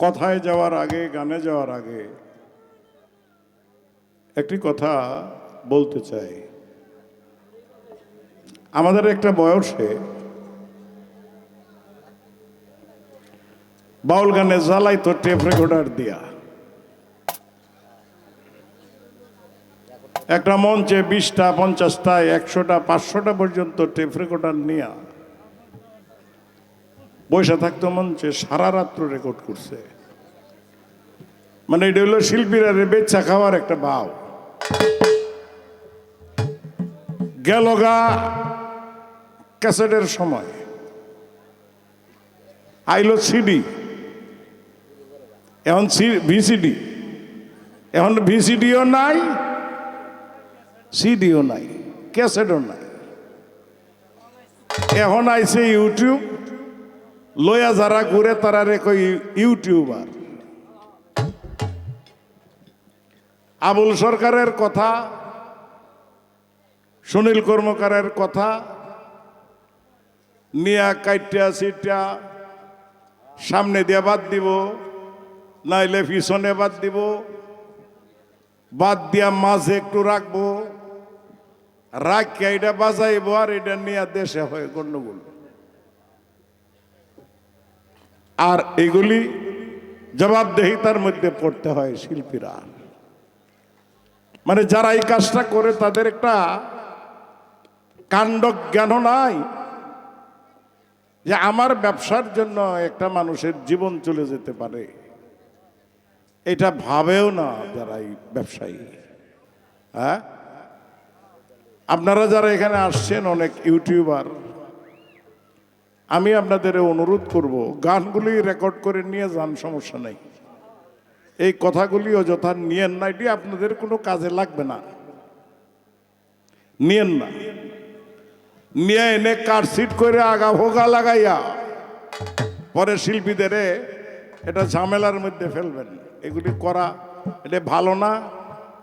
কথায় যাওয়ার আগে, গানে যাওয়ার আগে একটি কথা বলতে চাই। আমাদের একটা বয়সে বাউল গানে জ্বালাই তো টেপ রেকর্ডার দিয়া। একটা মঞ্চে বিশটা, পঞ্চাশটা, একশোটা, পাঁচশোটা পর্যন্ত টেপ রেকর্ডার নিয়ে বসে থাকতো মঞ্চে সারা রাত্র রেকর্ড করছে। মানে এটা হলো শিল্পীরা বেচা খাওয়ার একটা ভাও গেল গা ক্যাসেটের সময়। আইলো সিডি এখন ভিসিডি এখন ভিসিডিও নাই সিডিও নাই, ক্যাসেটও নাই। এখন আইছে ইউটিউব লয়া যারা ঘুরে তারা রে কই ইউটিউবার। আবুল সরকারের কথা, সুনীল কর্মকারের কথা, নিয়া কাইটা সিটা সামনে দিয়ে বাদ দিব, নাইলে পিছনে বাদ দিব, বাদ দিয়া মাঝে একটু রাখব, রাখিয়া এটা বাজাইবো আর এটা নিয়ে দেশে হয় গণ্ডগোল। আর এগুলি জবাবদেহিতার মধ্যে পড়তে হয় শিল্পীরা। মানে যারা এই কাজটা করে তাদের একটা কাণ্ড জ্ঞান নাই যে আমার ব্যবসার জন্য একটা মানুষের জীবন চলে যেতে পারে। এটা ভাবেও না যারা এই ব্যবসায়ী। হ্যাঁ? আপনারা যারা এখানে আসছেন, অনেক ইউটিউবার আমি আপনাদের অনুরোধ করব, গানগুলি রেকর্ড করে নিয়ে যান, সমস্যা নেই। এই কথাগুলি অযথা নিয়েন না, এটি আপনাদের কোনো কাজে লাগবে না। নিয়েন না। নিয়ে এনে কাটসিট করে আগা ভোগা লাগাইয়া পরে শিল্পীদের এটা ঝামেলার মধ্যে ফেলবেন। এগুলি করা এটা ভালো না।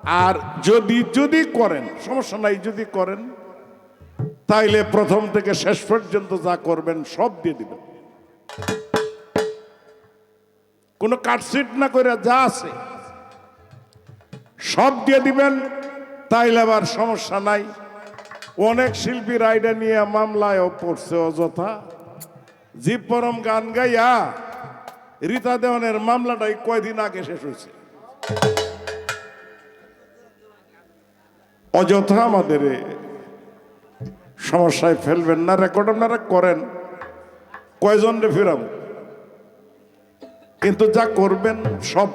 আর যদি যদি করেন, সমস্যা নাই, যদি করেন তাইলে প্রথম থেকে শেষ পর্যন্ত যা করবেন, সব দিয়ে দিবেন। কোনো কাটসিট না করে যা আছে, সব দিয়ে দিবেন, তাইলে আবার সমস্যা নাই। অনেক শিল্পী রাইডা নিয়ে মামলায়ও পড়ছে অযথা। জীব পরম গান গাইয়া রীতা দেওয়ানের মামলাটাই কয়দিন আগে শেষ হয়েছে। অযথা আমাদের সমস্যায় ফেলবেন না রেকর্ড আপনারা করেন। কয়জন রে ফিরাম কিন্তু যা করবেন, সব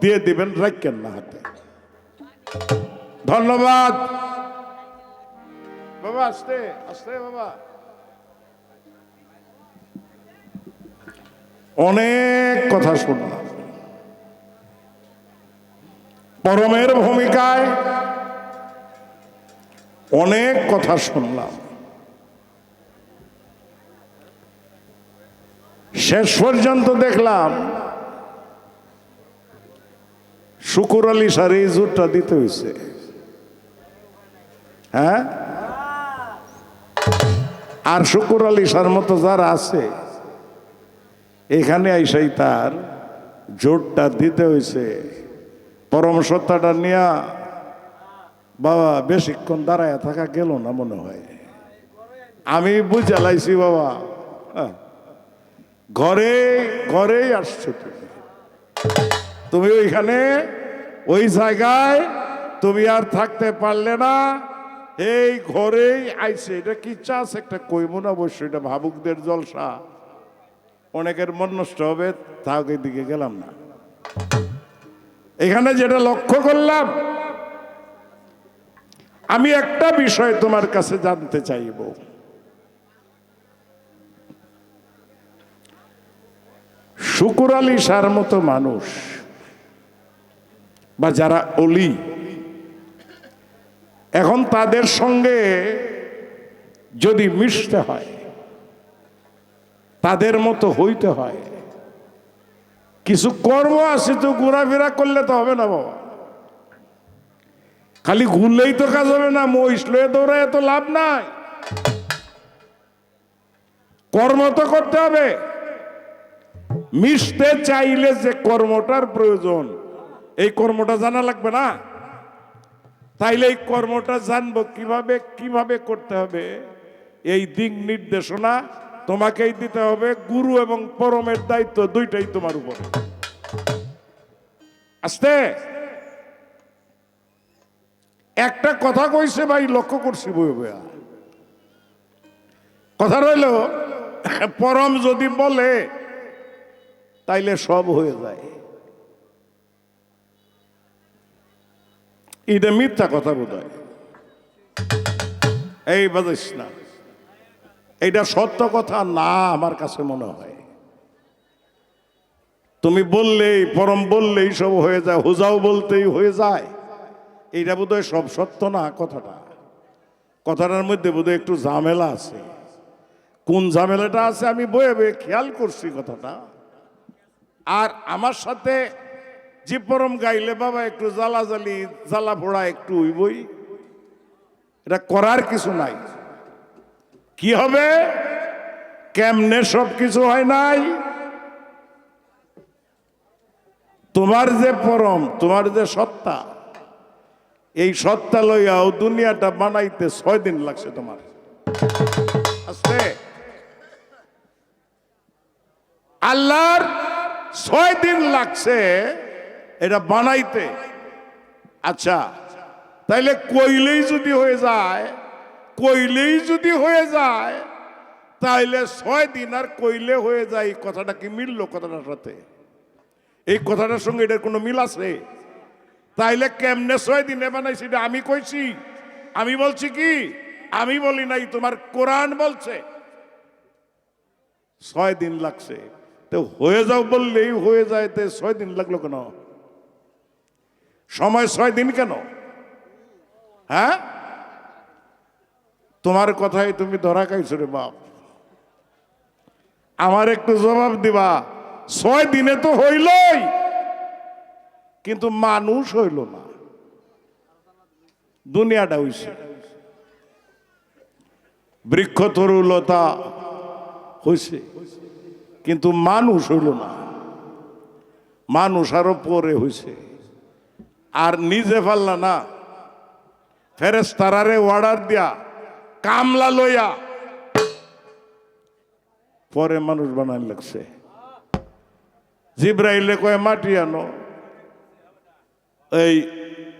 দিয়ে দিবেন, রাখেন না হাতে। ধন্যবাদ। বাবা, আসতে আসতে বাবা। অনেক কথা শুনলাম। পরমের ভূমিকায় অনেক কথা শুনলাম। শেষ পর্যন্ত দেখলাম শুকুর আলী সার এই জোরটা দিতে হয়েছে। হ্যাঁ? আর শুকুর আলী সার মতো যারা আছে, এখানে আইসাই তার জোরটা দিতে হয়েছে। পরম সত্তাটা নিয়া বাবা বেশিক্ষণ দাঁড়ায় থাকা গেল না মনে হয়। আমি বুঝে লাইছি বাবা। হ্যাঁ। ঘরে, ঘরেই আসছো তুমি। তুমি ওইখানে, ওই জায়গায় তুমি আর থাকতে পারলে না। এই ঘরেই আইছে। এটা কি চাষ একটা কইব না অবশ্যই এটা ভাবুকদের জলসা। অনেকের মন নষ্ট হবে, তাও দিকে গেলাম না। এখানে যেটা লক্ষ্য করলাম, আমি একটা বিষয় তোমার কাছে জানতে চাইব। শুকুর আলী সার মতো মানুষ বা যারা অলি, এখন তাদের সঙ্গে যদি মিশতে হয়, তাদের মতো হইতে হয়, কিছু কর্ম আছে তো ঘোরাফেরা করলে তো হবে না বাবা। খালি ঘুরলেই তো কাজ হবে না, মহিষ লয়ে দৌড়ায় তো লাভ নাই। কর্ম তো করতে হবে। মিশতে চাইলে যে কর্মটার প্রয়োজন, এই কর্মটা জানা লাগবে না? তাইলে এই কর্মটা জানব কীভাবে কীভাবে করতে হবে? এই দিক নির্দেশনা তোমাকেই দিতে হবে, গুরু এবং পরমের দায়িত্ব দুইটাই তোমার উপরে। আস্তে। একটা কথা কইছে ভাই, লক্ষ্য করছি বই বইয়া। কথা রইল, পরম যদি বলে তাইলে সব হয়ে যায়। এটা মিথ্যা কথা বোধ এই বাজিস না। এইটা সত্য কথা না আমার কাছে মনে হয়। তুমি বললেই, পরম বললেই সব হয়ে যায়, হুজাও বলতেই হয়ে যায়। এইটা বোধহয় সব সত্য না কথাটা। কথাটার মধ্যে বোধহয় একটু ঝামেলা আছে। কোন ঝামেলাটা আছে আমি বয়ে বয়ে খেয়াল করছি কথাটা। আর আমার সাথে যে পরম গাইলে বাবা, একটু জ্বালা জ্বালি জ্বালা পোড়া একটু উইবই। এটা করার কিছু নাই। কি হবে? কেমনে সব কিছু হয় নাই? তোমার যে পরম, তোমার যে সত্তা, এই সত্তা লইয়াও দুনিয়াটা বানাইতে ছয় দিন লাগছে তোমার। আস্তে আল্লাহর ছয় দিন লাগছে এটা বানাইতে। আচ্ছা তাইলে কইলেই যদি হয়ে যায়, কইলেই যদি হয়ে যায়, তাইলে ছয় দিন আর কইলে হয়ে যায় কথাটা কি মিললো কথাটার সাথে? এই কথাটার সঙ্গে এটার কোনো মিল আছে? তাইলে কেমনে ছয় দিনে বানাইছি এটা আমি কইছি? আমি বলছি কি? আমি বলি নাই, তোমার কোরআন বলছে। ছয় দিন লাগছে। তো হয়ে যাও বললেই হয়ে যায়, তো ছয় দিন লাগল কেন? সময় ছয় দিন কেন? হ্যাঁ? তোমার কথাই তুমি ধরা খাইছো রে বাপ। আমার একটু জবাব দিবা, ছয় দিনে তো হইলই, কিন্তু মানুষ হইল না। দুনিয়াটা হইছে। বৃক্ষ তরুলতা হয়েছে কিন্তু মানুষ হইল না। মানুষ আরও পরে হয়েছে আর নিজে পারলা না। ফেরেস তারারে অর্ডার দিয়া কামলা লইয়া পরে মানুষ বানান লাগছে। জিব্রাইলে কয়ে, মাটি আনো। এই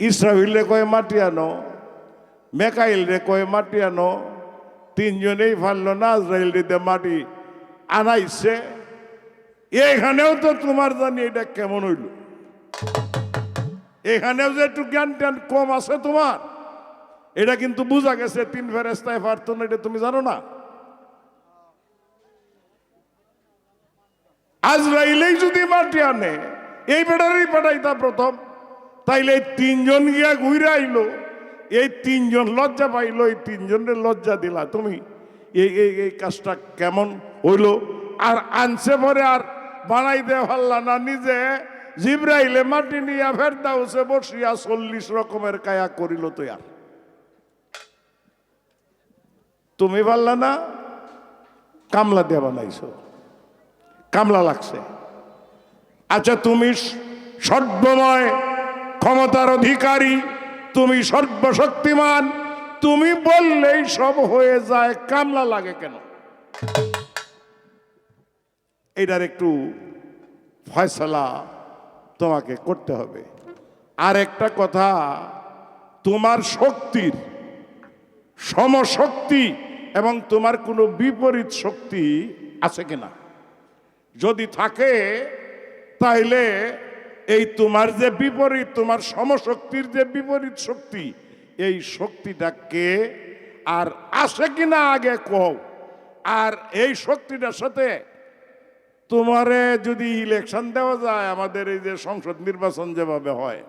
ইসরাফিলে কয়ে, মাটি আনো। মেকাইল রে কয়ে, মাটি আনো। তিনজনেই পারল না আজরাইল দিতে মাটি আনাইছে। এখানেও তো তোমার জানি এটা কেমন হইল। এখানেও যে একটু জ্ঞান ট্যান কম আছে তোমার। এটা কিন্তু বোঝা গেছে, তিন ফেরেস্তায় পারতো না এটা তুমি জানো না। আজরাইলেই যদি মাটি আনে, এই বেটারই পাঠাইতা প্রথম। তাইলে এই তিনজন গিয়া ঘুরে আইলো, এই তিনজন লজ্জা পাইলো, এই তিনজনের লজ্জা দিলা তুমি। এই এই এই কাজটা কেমন? হইল, আর আনছে পরে আর বানাই দে পারলা না, নিজে জিব্রাইলে মাটি নিয়া ফের দাউসে বসিয়া চল্লিশ রকমের কায়া করিল তো আর। তুমি পারলা না? কামলা দিয়ে বানাইছো। কামলা লাগছে। আচ্ছা তুমি সর্বময় ক্ষমতার অধিকারী, তুমি সর্বশক্তিমান, তুমি বললেই সব হয়ে যায়, কামলা লাগে কেন? এটার একটু ফয়সলা তোমাকে করতে হবে। আর একটা কথা, তোমার শক্তির সমশক্তি এবং তোমার কোনো বিপরীত শক্তি আছে কিনা? যদি থাকে, তাইলে এই তোমার যে বিপরীত, তোমার সমশক্তির যে বিপরীত শক্তি, এই শক্তিটাকে আর আসে কিনা আগে কও। আর এই শক্তিটার সাথে তোমারে যদি ইলেকশন দেওয়া যায়, আমাদের এই যে সংসদ নির্বাচন যেভাবে হয়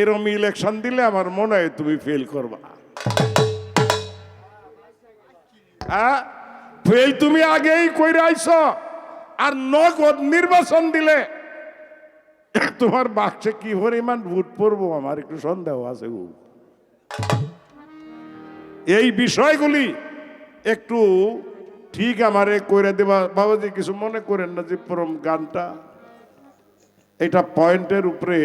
এরম ইলেকশন দিলে আমার মনে হয় তুমি ফেল করবা হ্যাঁ ফেল তুমি আগেই কইরে আইছ, আর নগদ নির্বাচন দিলে, তোমার বাক্সে কি পরিমাণ ভোট পড়ব আমার একটু সন্দেহ আছে গো। এই বিষয়গুলি একটু ঠিক আমারে কইরা দেবা, বাবাজি, কিছু মনে করেন না যে পরম গানটা? এটা পয়েন্টের উপরে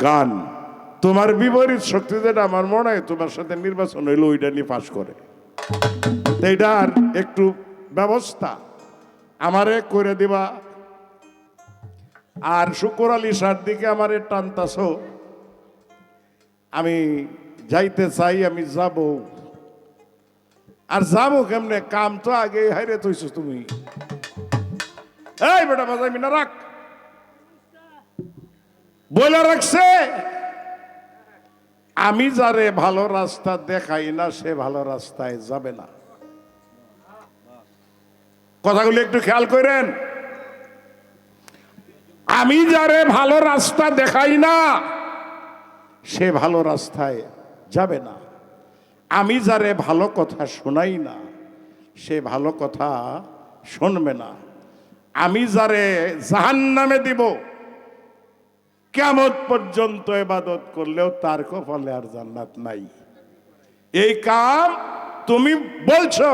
গান। তোমার বিপরীত শক্তি যেটা আমার মনে হয় তোমার সাথে নির্বাচন হইল, ওইটা নিয়ে পাশ করে। এইটার একটু ব্যবস্থা। আমারে করে দিবা, আর শুকুর আলী সার দিকে আমারে টানতাছ। আমি যাইতে চাই, আমি যাব। আর যাব কেমনে? কাম তো আগে হাইরে তুইছ তুমি। এই বেটা বাজাই মিনা রাখ। বলে রাখছে। আমি যারে ভালো রাস্তা দেখাই না, সে ভালো রাস্তায় যাবে না। কথাগুলো একটু খেয়াল করেন। আমি যারে ভালো রাস্তা দেখাই না, সে ভালো রাস্তায় যাবে না। আমি যারে ভালো কথা শোনাই না, সে ভালো কথা শুনবে না। আমি যারে জাহান নামে দিব কেমন পর্যন্ত এবাদত করলেও তার কপালে আর জান্নাত নাই। এই কাম তুমি বলছো,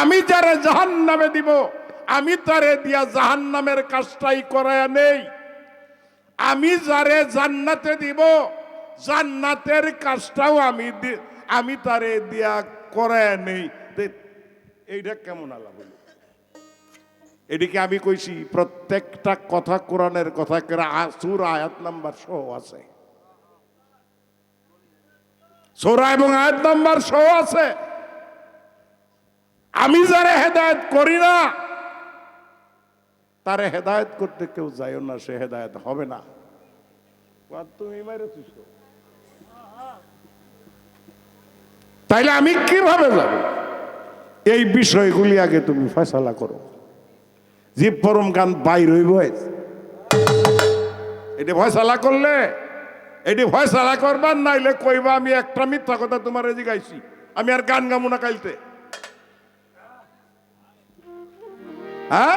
আমি যারে জাহান নামে দিব, আমি তারে দিয়া জাহান নামের কাজটাই করায় নেই। আমি যারে জান্নাতে দিব, জান্নাতের কাজটাও আমি আমি তারে দিয়া করায় নেই। এইটা কেমন আলাপ হলো এদিকে আমি কইছি, প্রত্যেকটা কথা কোরআনের কথা সুর আয়াত নাম্বার সহ আছে। সোরা এবং আয়াত নাম্বার সহ আছে। আমি যারা হেদায়ত করি না, তারে হেদায়ত করতে কেউ যায় না, সে হেদায়ত হবে না। তুমি মেরেছিস তো। তাইলে আমি কীভাবে যাব? এই বিষয়গুলি আগে তুমি ফয়সালা করো। যে পরম গান বাইর হইব এটি ফয়সালা করলে, এটি ফয়সালা করবার নাইলে কইবা আমি একটা মিথ্যা কথা তোমার জিগাইছি। আমি আর গান গামু না কাইলতে। হ্যাঁ?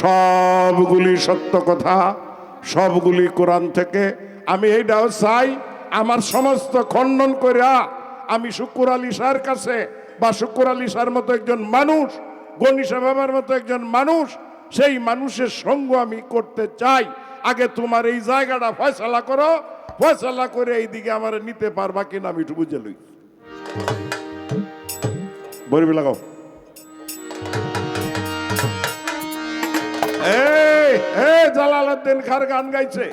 সবগুলি সত্য কথা, সবগুলি কোরআন থেকে আমি এইটাও চাই। আমার সমস্ত খণ্ডন করিয়া আমি শুকুর আলী শাহর কাছে বা শুকুর আলী শাহর মতো একজন মানুষ গণিসা বাবার মতো একজন মানুষ, সেই মানুষের সঙ্গ আমি করতে চাই। আগে তোমার এই জায়গাটা ফয়সালা করো, ফয়সালা করে এইদিকে আমার নিতে পারবা কিনা আমি একটু বুঝে লই। বলবি লাগাও। এই, জালালউদ্দিন খার গান গাইছে।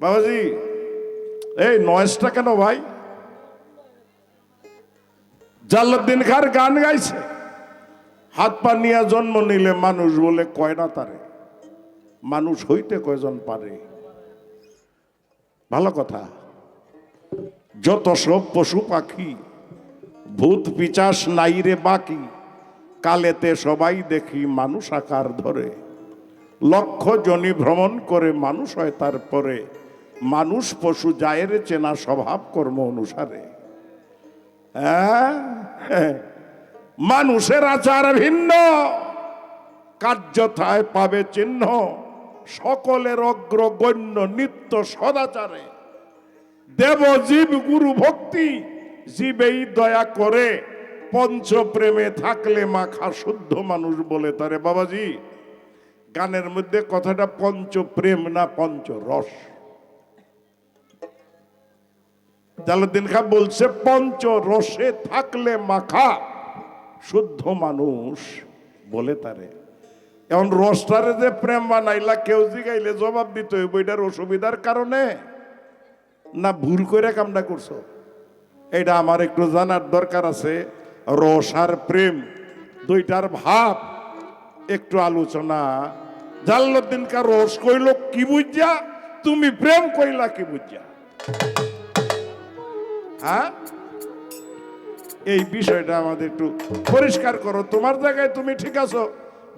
বাবাজি, এই নয়েসটা কেন ভাই? জালালউদ্দিন খার গান গাইছে। হাত পা নিয়ে জন্ম নিলে মানুষ বলে, কয় না তারে? মানুষ হইতে কয়জন পারে? ভালো কথা। যত সব পশু পাখি, ভূত পিচাস নাই রে বাকি, কালেতে সবাই দেখি মানুষ আকার ধরে। লক্ষ জনি ভ্রমণ করে মানুষ হয় তারপরে মানুষ পশু জায়ের চেনা স্বভাব কর্ম অনুসারে। হ্যাঁ? মানুষের আচার ভিন্ন, কার্যথায় পাবে চিহ্ন, সকলের অগ্রগণ্য নিত্য সদাচারে। দেব জীব গুরু ভক্তি, জীবেই দয়া করে পঞ্চপ্রেমে থাকলে মাখা শুদ্ধ মানুষ বলে তারে বাবাজি। গানের মধ্যে কথাটা পঞ্চপ্রেম না পঞ্চ রস জালাউদ্দিন খান বলছে পঞ্চ রসে থাকলে মাখা, শুদ্ধ মানুষ বলে তারে। এখন রসটারে যে প্রেম বানাইলা, কেউ জিগাইলে জবাব দিতে হইব, এটার অসুবিধার কারণে? না ভুল করে কামটা করছ? এটা আমার একটু জানার দরকার আছে। রস আর প্রেম, দুইটার ভাব, একটু আলোচনা। জাল্লুদ্দিন কা রস কইল, কি বুঝা? তুমি প্রেম কইলা কি বুঝা? হ্যাঁ? এই বিষয়টা আমাদের একটু পরিষ্কার করো। তোমার জায়গায় তুমি ঠিক আছো?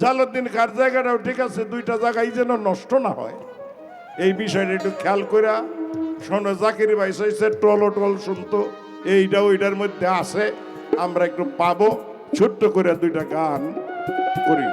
জালাউদ্দিন কার জায়গাটাও ঠিক আছে, দুইটা জায়গায় যেন নষ্ট না হয়। এই বিষয়টা একটু খেয়াল কইরা শোনো, জাকির ভাই সাইছে টল টল শুনতো, এইটা ওইটার মধ্যে আছে। আমরা একটু পাবো, ছোট্ট করে দুইটা গান করি।